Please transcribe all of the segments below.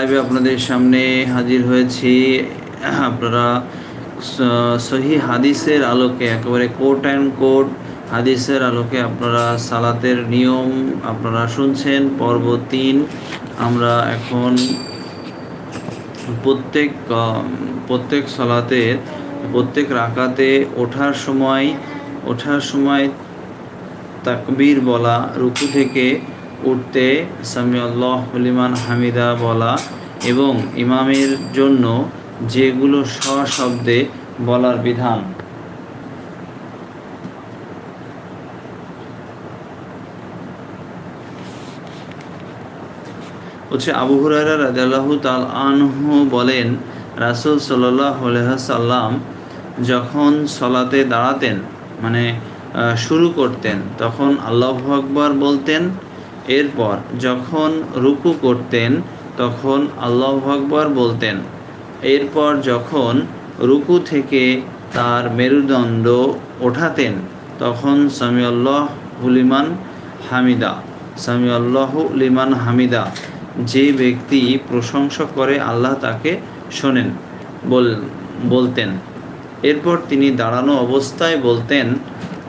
লাইভে আপনাদের সামনে হাজির হয়েছি। আপনারা সহি হাদিসের আলোকে, একেবারে কোট অ্যান্ড কোট হাদিসের আলোকে আপনারা সালাতের নিয়ম আপনারা শুনছেন। পর্ব তিন, আমরা এখন প্রত্যেক প্রত্যেক সালাতের প্রত্যেক রাকাতে ওঠার সময় ওঠার সময় তাকবীর বলা, রুকু থেকে উঠতে সামি আল্লাহ হলিমান হামিদা বলা এবং ইমামের জন্য যেগুলো সশব্দে বলার বিধান। হচ্ছে আবু হুরারা রাজাল্লাহু তাল আনহু বলেন, রাসুল সাল্লাম যখন সলাতে দাঁড়াতেন মানে শুরু করতেন, তখন আল্লাহ আকবর বলতেন এরপর যখন রুকু করতেন, তখন আল্লাহ আকবর বলতেন। এরপর যখন রুকু থেকে তার মেরুদণ্ড ওঠাতেন, তখন সামি আল্লাহ হুলিমান হামিদা সামি আল্লাহ লিমান হামিদা, যে ব্যক্তি প্রশংসা করে আল্লাহ তাকে শোনেন, বল, বলতেন। এরপর তিনি দাঁড়ানো অবস্থায় বলতেন,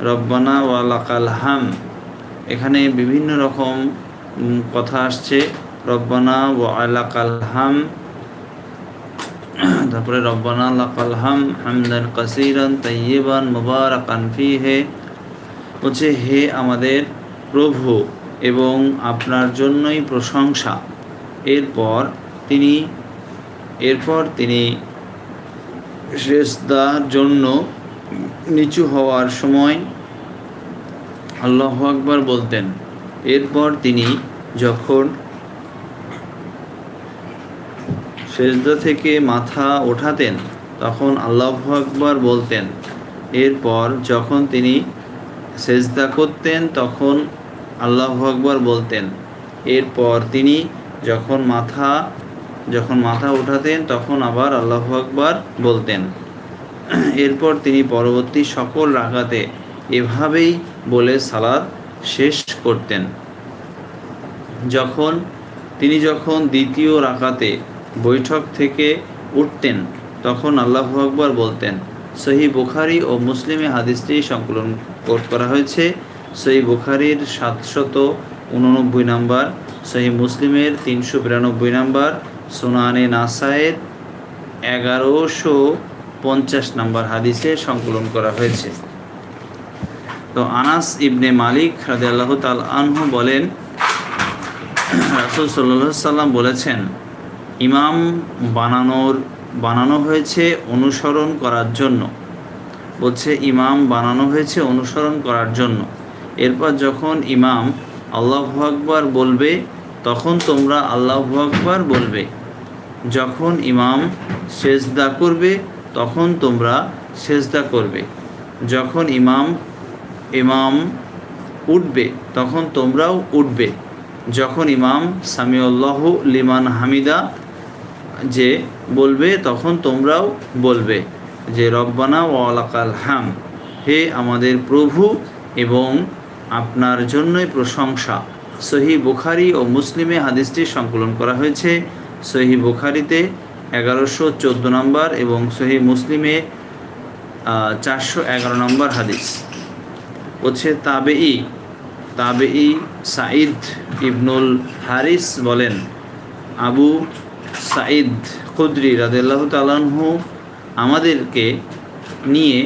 রব্বানা ওয়ালাকাল হাম। এখানে বিভিন্ন রকম কথা আসছে। রব্বানা ওয়ালাকাল হাম, তারপরে রব্বানা লাকাল হাম হামদান কাসিরান তাইয়িবান মুবারাকান হে হচ্ছে হে আমাদের প্রভু এবং আপনার জন্যই প্রশংসা। এরপর তিনি এরপর তিনি শেষদার জন্য নিচু হওয়ার সময় আল্লাহ আকবর বলতেন। এরপর তিনি যখন সেজদা থেকে মাথা ওঠাতেন, তখন আল্লাহ আকবর বলতেন। এরপর যখন তিনি সেজদা করতেন, তখন আল্লাহ আকবর বলতেন। এরপর তিনি যখন মাথা যখন মাথা উঠাতেন তখন আবার আল্লাহ আকবর বলতেন। এরপর তিনি পরবর্তী সকল রাখাতে এভাবেই বলে সালাদ শেষ করতেন। যখন, তিনি যখন দ্বিতীয় রাকাতে বৈঠক থেকে উঠতেন, তখন আল্লাহ আকবর বলতেন সহি বুখারি ও মুসলিমে হাদিসটি সংকলন করা হয়েছে। সহি বুখারির সাতশত উননব্বই নাম্বার সহি মুসলিমের তিনশো বিরানব্বই নাম্বার, সোনানে নাসায়ের এগারোশো পঞ্চাশ নাম্বার হাদিসে সংকলন করা হয়েছে। তো আনাস ইবনে মালিক রাদে আল্লাহ তাল আনহু বলেন, রাসুল সাল্লাম বলেছেন, ইমাম বানানোর, বানানো হয়েছে অনুসরণ করার জন্য। বলছে, ইমাম বানানো হয়েছে অনুসরণ করার জন্য। এরপর যখন ইমাম আল্লাহ আকবর বলবে, তখন তোমরা আল্লাহ আকবর বলবে। যখন ইমাম সেজদা করবে, তখন তোমরা সেজদা করবে। যখন ইমাম ইমাম উঠবে, তখন তোমরাও উঠবে। যখন ইমাম সামিউল্লাহ লিমান হামিদা যে বলবে, তখন তোমরাও বলবে যে, রব্বানা ওয়ালাকাল হাম। হে আমাদের প্রভু এবং আপনার জন্যই প্রশংসা। সহি বুখারি ও মুসলিমে হাদিসটি সংকলন করা হয়েছে। সহি বুখারিতে এগারোশো চোদ্দ নম্বর এবং সহি মুসলিমে চারশো এগারো নম্বর হাদিস। হচ্ছে তাবে ই তাবে ই সাঈদ ইবনুল হারিস বলেন, আবু সাঈদ খুদ্রি রাদেল্লাহ তালাহু আমাদেরকে নিয়ে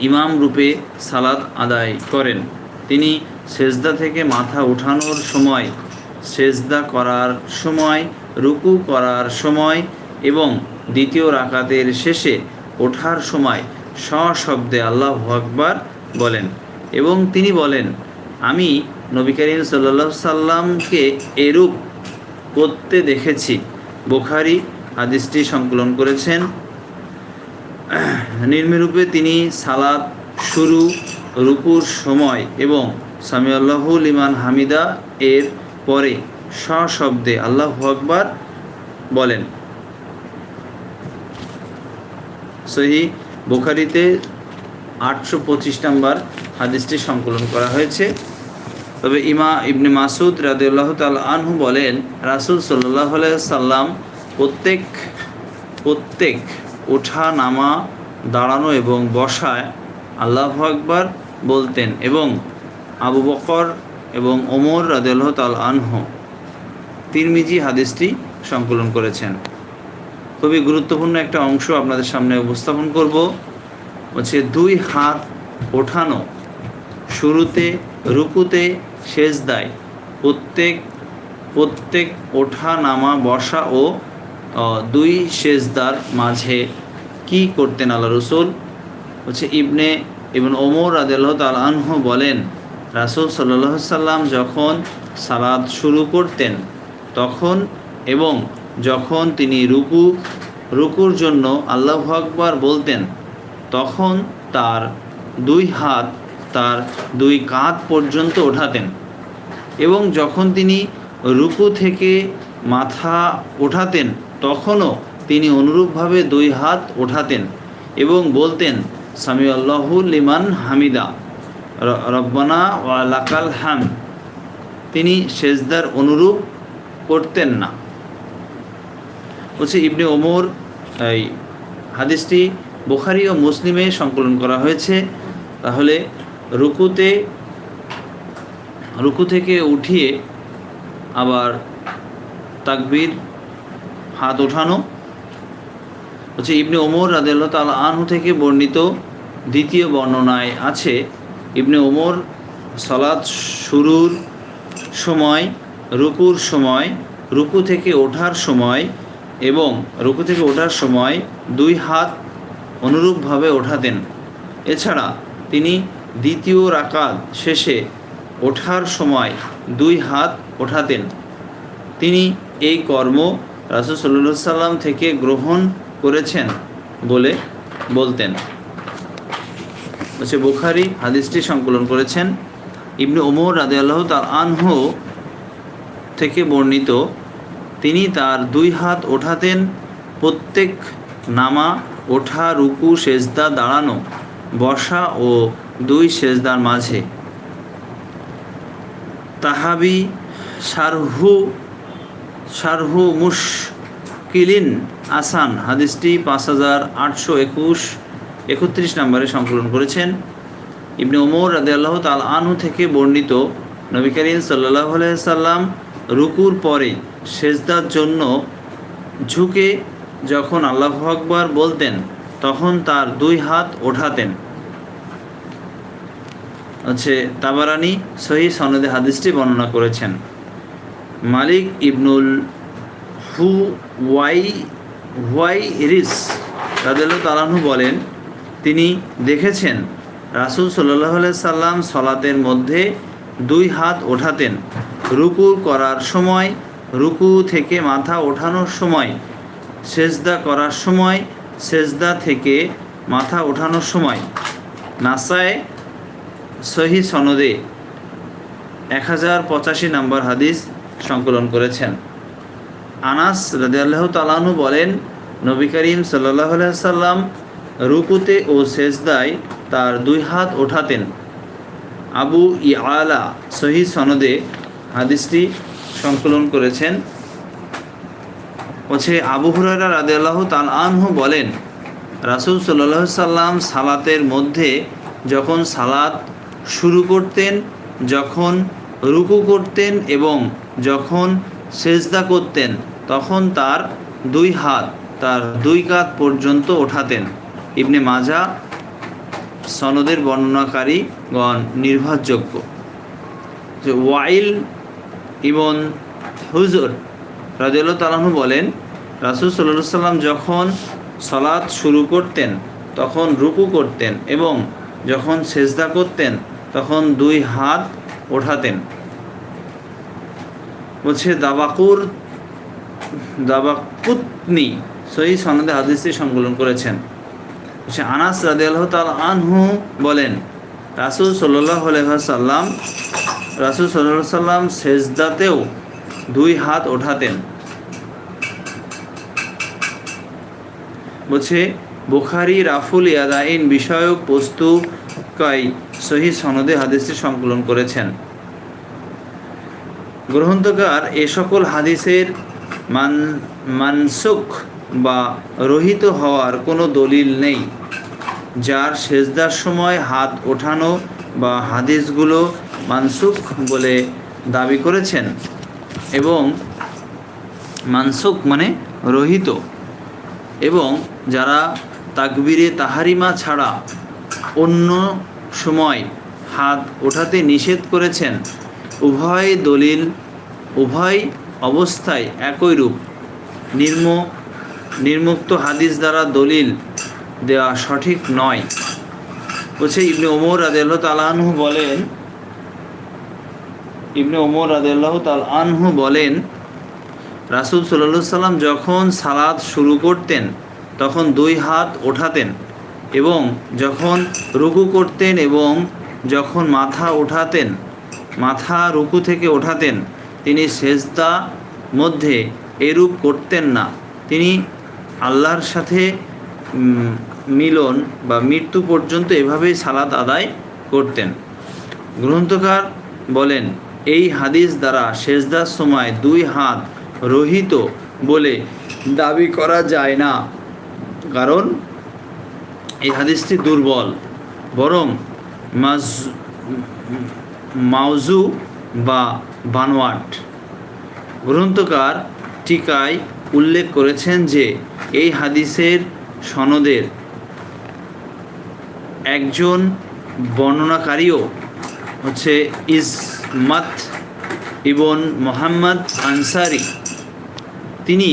ইমাম রূপে সালাদ আদায় করেন। তিনি সেজদা থেকে মাথা উঠানোর সময়, সেজদা করার সময়, রুকু করার সময় এবং দ্বিতীয় রাকাতের শেষে ওঠার সময় সশব্দে আল্লাহ আকবার বলেন। এবং তিনি বলেন, আমি নবী করিম সাল্লা সাল্লামকে এরূপ করতে দেখেছি। বোখারি হাদিসটি সংকলন করেছেন। নির্মিরূপে তিনি সালাদ শুরু, রুকুর সময় এবং সামি আল্লাহুল ইমান হামিদা এর পরে সশব্দে আল্লাহ আকবার বলেন। সহি বুখারিতে আটশো পঁচিশ নম্বর হাদিসটি সংকলন করা হয়েছে। তবে ইমা ইবনে মাসুদ রাদিউল্লাহ তাল আনহু বলেন, রাসুল সাল্লাহ সাল্লাম প্রত্যেক প্রত্যেক ওঠা, নামা, দাঁড়ানো এবং বসায় আল্লাহ আকবার বলতেন এবং আবু বকর এবং ওমর রাদিউল্লাহ তাল আনহু তিরমিজি হাদিসটি সংকলন করেছেন। খুবই গুরুত্বপূর্ণ একটা অংশ আপনাদের সামনে উপস্থাপন করব। হচ্ছে দুই হাত ওঠানো, শুরুতে, রুকুতে, সেজদায়। প্রত্যেক প্রত্যেক ওঠা, নামা, বসা ও দুই সেজদার মাঝে কি করতেন আল্লাহ রসুল? হচ্ছে ইবনে, ইবন ওমর আদাল্লাহ তাল বলেন, রাসুল সাল্লাহ সাল্লাম যখন সালাদ শুরু করতেন, তখন এবং যখন তিনি রুকু, রুকুর জন্য আল্লাহ আকবার বলতেন তখন তার দুই হাত তার দুই কাঁধ পর্যন্ত ওঠাতেন এবং যখন তিনি রুকু থেকে মাথা ওঠাতেন, তখনও তিনি অনুরূপভাবে দুই হাত ওঠাতেন এবং বলতেন সামি আল্লাহুল লিমান হামিদা রব্বানা ওয়ালাকাল হাম। তিনি সেজদার অনুরূপ করতেন না। হচ্ছে ইবনে ওমর, এই হাদিসটি বুখারি ও মুসলিমে সংকলন করা হয়েছে। তাহলে রুকুতে, রুকু থেকে উঠিয়ে আবার তাকবীর হাত ওঠানো। হচ্ছে ইবনে ওমর রাদিয়াল্লাহু তাআলা আনহু থেকে বর্ণিত দ্বিতীয় বর্ণনায় আছে, ইবনে ওমর সালাত শুরুর সময়, রুকুর সময়, রুকু থেকে ওঠার সময় এবং রুকু থেকে ওঠার সময় দুই হাত অনুরূপভাবে ওঠাতেন। এছাড়া তিনি দ্বিতীয় রাকাত শেষে ওঠার সময় দুই হাত ওঠাতেন। তিনি এই কর্ম রাসুল সাল্লাহ সাল্লাম থেকে গ্রহণ করেছেন বলে বলতেন। হচ্ছে বুখারি হাদিসটি সংকলন করেছেন। ইবনে ওমর রাদে আল্লাহ তার আনহু থেকে বর্ণিত, তিনি তার দুই হাত ওঠাতেন প্রত্যেক নামা ওঠা, রুকু, সেজদা, দাঁড়ানো, বসা ও দুই সেজদার মাঝে। তাহাবি সারহু সারহু মুশকিলিন আসান। হাদিসটি পাঁচ হাজার আটশো একুশ, একত্রিশ নম্বরে সংকলন করেছেন। ইবনে ওমর রাদে আল্লাহ তাল আনহু থেকে বর্ণিত নবী করিম সাল্লাহ সাল্লাম রুকুর পরে সেজদার জন্য ঝুঁকে যখন আল্লাহ আকবর বলতেন, তখন তার দুই হাত ওঠাতেন। হচ্ছে তাবারানি সহি সনদে হাদিসটি বর্ণনা করেছেন। মালিক ইবনুল হু ওয়াই ওয়াই রিস তালাহু বলেন, তিনি দেখেছেন, রাসুল সাল্লাহ সাল্লাম সলাতের মধ্যে দুই হাত ওঠাতেন। রুকু করার সময়, রুকু থেকে মাথা ওঠানোর সময় সেজদা করার সময়, সেজদা থেকে মাথা ওঠানোর সময়। নাসায় সহি সনদে এক হাজার পঁচাশি নম্বর হাদিস সংকলন করেছেন। আনাস রাদিয়াল্লাহ তালানু বলেন, নবী করিম সাল্লাহ সাল্লাম রুকুতে ও সেজদায় তার দুই হাত ওঠাতেন। আবু ইয়ালা সহি সনদে হাদিসটি সংকলন করেছেন। হচ্ছে আবু হুরারা রাদিয়াল্লাহু তাল আনহু বলেন, রাসূল সাল্লাহ সাল্লাম সালাতের মধ্যে যখন সালাত শুরু করতেন, যখন রুকু করতেন এবং যখন সেজদা করতেন, তখন তার দুই হাত, তার দুই কাত পর্যন্ত ওঠাতেন। ইবনে মাজা সনদের বর্ণনাকারীগণ নির্ভরযোগ্য। ওয়াইল ইবন হুজুর রাজিউল্লাহ তালাহু বলেন, রাসুল সাল্লাম যখন সলাৎ শুরু করতেন, তখন রুকু করতেন এবং যখন সেজদা করতেন, তখন দুই হাত ওঠাতেন। বলছে দাবাকুর, দাবাকুতনি, সহি সনদে হাদিসটি সংকলন করেছেন। সে আনাস রাদিয়াল্লাহ তাল আনহু বলেন, রাসুল সাল্লাহ সাল্লাম রাসুল সাল্লাহ সাল্লাম সেজদাতেও দুই হাত ওঠাতেন। বলছে, বুখারি, রাফুল, ইয়াদাইন বিষয়ক বস্তুকাই সহি সনদে হাদিসটি সংকলন করেছেন। গ্রন্থকার এ সকল হাদিসের মান, মানসুখ বা রহিত হওয়ার কোনো দলিল নেই, যার সেজদার সময় হাত ওঠানো বা হাদিসগুলো মানসুখ বলে দাবি করেছেন। এবং মানসুখ মানে রহিত। এবং যারা তাকবিরে তাহারিমা ছাড়া অন্য সময় হাত ওঠাতে নিষেধ করেছেন, উভয় দলিল, উভয় অবস্থায় একই রূপ। নির্ম, নির্মুক্ত হাদিস দ্বারা দলিল দেওয়া সঠিক নয়। বলছে ইবনে ওমর রাদেল্লাহ তালাহু বলেন ইবনে ওমর রাদেল্লাহ তাল আনহু বলেন, রাসুল সাল্লা সাল্লাম যখন সালাদ শুরু করতেন, তখন দুই হাত ওঠাতেন এবং যখন রুকু করতেন এবং যখন মাথা ওঠাতেন, মাথা রুকু থেকে ওঠাতেন, তিনি সেজদা মধ্যে এরূপ করতেন না। তিনি আল্লাহর সাথে মিলন বা মৃত্যু পর্যন্ত এভাবেই সালাত আদায় করতেন। গ্রন্থকার বলেন এই হাদিস দ্বারা সেজদার সময় দুই হাত রহিত বলে দাবি করা যায় না। কারণ এই হাদিসটি দুর্বল। বরং মাউজু বা বানোয়াট গ্রন্থকার টিকায় উল্লেখ করেছেন যে এই হাদিসের সনদের একজন বর্ণনাকারীও হচ্ছে ইসমাত ইবন মোহাম্মদ আনসারি। তিনি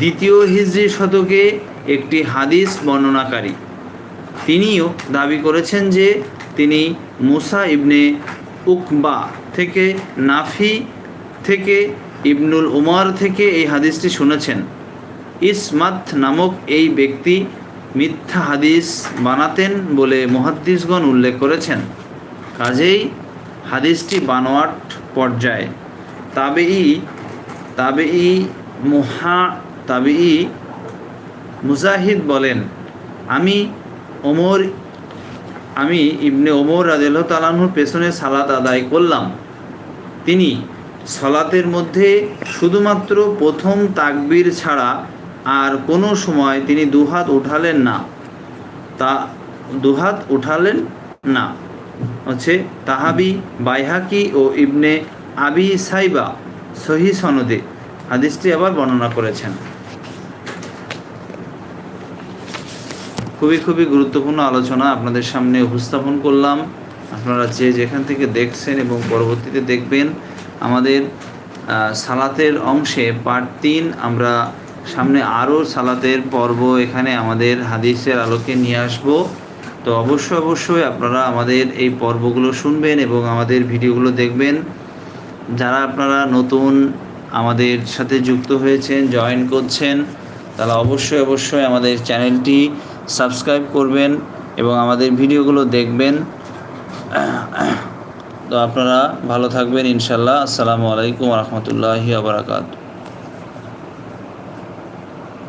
দ্বিতীয় হিজরি শতকে একটি হাদিস বর্ণনাকারী। তিনিও দাবি করেছেন যে তিনি মুসা ইবনে উকবা থেকে নাফি থেকে ইবনুল উমর থেকে এই হাদিসটি শুনেছেন। ইসমাত নামক এই ব্যক্তি মিথ্যা হাদিস বানাতেন বলে মহাদ্দিসগণ উল্লেখ করেছেন। কাজেই হাদিসটি বানোয়াট পর্যায়ে। তাবেই তাবেই মুহা ই মুজাহিদ বলেন, আমি ওমর, আমি ইবনে ওমর রাজেল তালাহুর পেছনে সালাত আদায় করলাম। তিনি সলাতের মধ্যে শুধুমাত্র প্রথম তাকবির ছাড়া আর কোনো সময় তিনি দুহাত উঠালেন না। তা, দুহাত উঠালেন না। হচ্ছে তাহাবি, বাইহাকি ও ইবনে আবি সাইবা, সহি সনদে। হাদিসটি আবার বর্ণনা করেছেন। খুবই খুবই গুরুত্বপূর্ণ আলোচনা আপনাদের সামনে উপস্থাপন করলাম। আপনারা যে যেখান থেকে দেখছেন এবং পরবর্তীতে দেখবেন, আমাদের সালাতের অংশে পার্ট তিন আমরা সামনে আরও সালাতের পর্ব এখানে আমাদের হাদিসের আলোকে নিয়ে আসব। তো অবশ্যই অবশ্যই আপনারা আমাদের এই পর্বগুলো শুনবেন এবং আমাদের ভিডিওগুলো দেখবেন। যারা আপনারা নতুন আমাদের সাথে যুক্ত হয়েছেন জয়েন করছেন, তারা অবশ্যই অবশ্যই আমাদের চ্যানেলটি সাবস্ক্রাইব করবেন এবং আমাদের ভিডিওগুলো দেখবেন। তো আপনারা ভালো থাকবেন ইনশাল্লাহ আসসালামু আলাইকুম রহমতুল্লাহি আবরাকাত